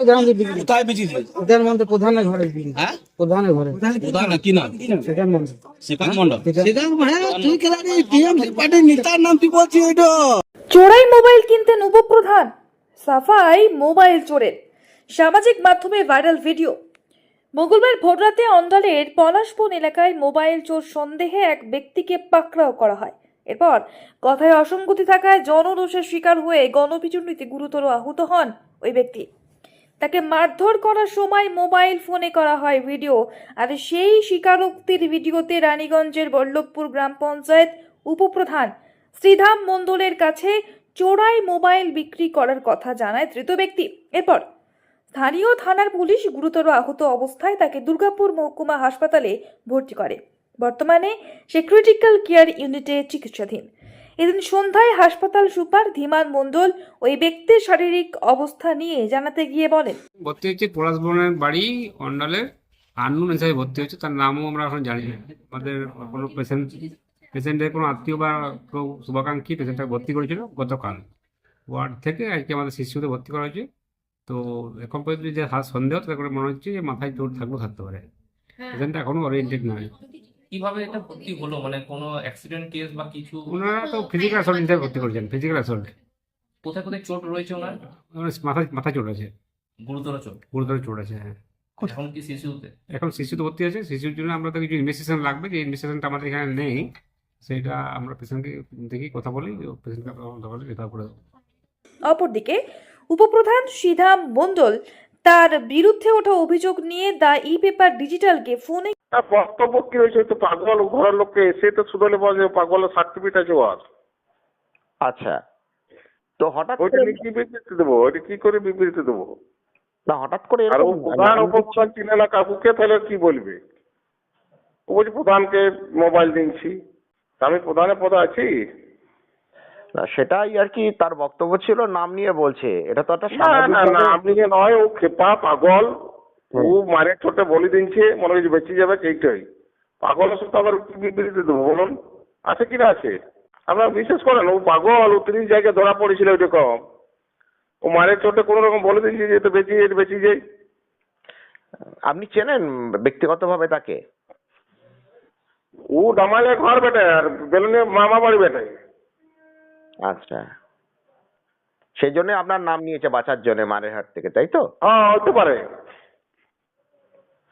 গ্রামে বিক্রি কোথায় বেচিয়েছে এদের মধ্যে প্রধানের ঘরে বিক্রি হ্যাঁ? প্রধানের ঘরে। কোথায় কি নাম? সেটার মধ্যে শ্রীকান্ত মন্ডল। চোরাই মোবাইল কিনতেন উপপ্রধান সাফাই মোবাইল চোরের। সামাজিক মাধ্যমে ভাইরাল ভিডিও। মঙ্গলবার ভোররাতে অন্ডালের পলাশবন এলাকায় মোবাইল চোর সন্দেহে এক ব্যক্তিকে পাকড়াও করা হয়। এরপর কথায় অসঙ্গতি থাকায় জনদোষের শিকার হয়ে গণপিটুনিতে গুরুতর আহত হন ওই ব্যক্তি। তাকে মারধর করার সময় মোবাইল ফোনে করা হয় ভিডিও। আর সেই স্বীকারোক্তির ভিডিওতে রানীগঞ্জের বল্লভপুর গ্রাম পঞ্চায়েত উপপ্রধান শ্রীধাম মণ্ডলের কাছে চোরাই মোবাইল বিক্রি করার কথা জানায় ধৃত ব্যক্তি। এরপর স্থানীয় থানার পুলিশ গুরুতর আহত অবস্থায় তাকে দুর্গাপুর মহকুমা হাসপাতালে ভর্তি করে। বর্তমানে সে ক্রিটিক্যাল কেয়ার ইউনিটে চিকিৎসাধীন। এদিন সন্ধ্যায় হাসপাতাল সুপার ধীমান মণ্ডল ওই ব্যক্তির শারীরিক অবস্থা নিয়ে জানাতে গিয়ে বলেন। ভর্তি হচ্ছে পলাশবনের বাড়ি অন্ডালের। আন্নুন হিসাবে ভর্তি হচ্ছে তার নামও আমরা এখন জানি না। আমাদের কোনো পেশেন্ট পেশেন্টের কোনো আত্মীয় বা কেউ শুভাকাঙ্ক্ষী পেশেন্টটা ভর্তি করেছিল গতকাল। ওয়ার্ড থেকে আজকে আমাদের শিশুতে ভর্তি করা হয়েছে। তো এখন পর্যন্ত যে হাত সন্দেহ তাতে করে মনে হচ্ছে যে মাথায় চোট থাকলেও থাকতে পারে। পেশেন্টটা এখনও ওরিয়েন্টেড নয়। কীভাবে এটা ভর্তি হলো? মানে কোনো অ্যাক্সিডেন্ট কেস বা কিছু? ওনারা তো ফিজিক্যাল অ্যাসল্ট হিসাবে ভর্তি করেছেন ফিজিক্যাল অ্যাসল্ট কোথায় কোথায় চোট রয়েছে ওনার? মাথা মাথা চোট আছে। গুরুতর চোট? গুরুতর চোট আছে হ্যাঁ। এখন কি শিশুতে এখন শিশুতে ভর্তি আছে। শিশুর জন্য আমরা তো কিছু ইনভেস্টিগেশন লাগবে। যে ইনভেস্টিগেশনটা আমাদের এখানে নেই সেটা আমরা পেশেন্টকে দেখি কথা বলি পেশেন্টকে কথা বলি করে দেবো। অপরদিকে উপপ্রধান শ্রীধাম মণ্ডল তার বিরুদ্ধে ওঠা অভিযোগ নিয়ে দ্য ই পেপার ডিজিটালকে ফোনে তার বক্তব্য কি হয়েছে? তো পাগল ঘরের লোককে এসে তো শুধলে বলে পাগলের সার্টিফিকেট আছে ওর। আচ্ছা। তো হঠাৎ ওইটা করে নিয়ে কি বিবৃতি দেবো? ওইটা কি করে বিবৃতি দেবো? না হঠাৎ করে আর ও প্রধান উপপ্রধান চিনে না কাকুকে তাহলে কি বলবে? ও বলছে প্রধানকে মোবাইল দিচ্ছি আমি প্রধানের পদে আছি? না, সেটাই আর কি তার বক্তব্য ছিল নাম নিয়ে বলছে। এটা তো একটা না না না সামাজিক আপনি যে নয় ও খেপা পাগল। ও মারের ছোটে বলে দিচ্ছে মনে হচ্ছে বেঁচে যাবে সেইটাই পাগলের সাথে আবার বিবৃতি দেবো বলুন। আছে কি না আছে? আপনারা বিশ্বাস করেন ও পাগল ও তিরিশ জায়গায় ধরা পড়েছিল ওইরকম ও মারের চোটে কোনো রকম বলে দিচ্ছে যে তো বেঁচে যাই বেঁচে যাই আপনি চেনেন ব্যক্তিগতভাবে তাকে? ও ডামালে ঘর বেটে আর বেলুনে মামা বাড়ি বেটে। আচ্ছা। সেই জন্য আপনার নাম নিয়েছে বাঁচার জন্য মারের হাট থেকে তাই তো? হ্যাঁ হতে পারে।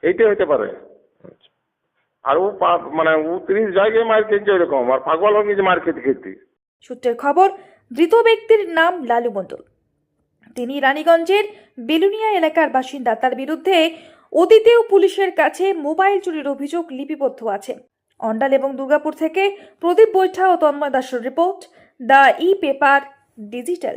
এইটাই হতে পারে। আর ও মানে ও তিরিশ জায়গায় মার খেয়েছে ওইরকম, আর হয়ে গেছে মার খেতে খেতে। সূত্রের খবর, ধৃত ব্যক্তির নাম লালু মণ্ডল। তিনি রানীগঞ্জের বেলুনিয়া এলাকার বাসিন্দা। তার বিরুদ্ধে অতীতেও পুলিশের কাছে মোবাইল চুরির অভিযোগ লিপিবদ্ধ আছে। অন্ডাল এবং দুর্গাপুর থেকে প্রদীপ বৈঠা ও তন্ময় দাসের report, the E paper digital.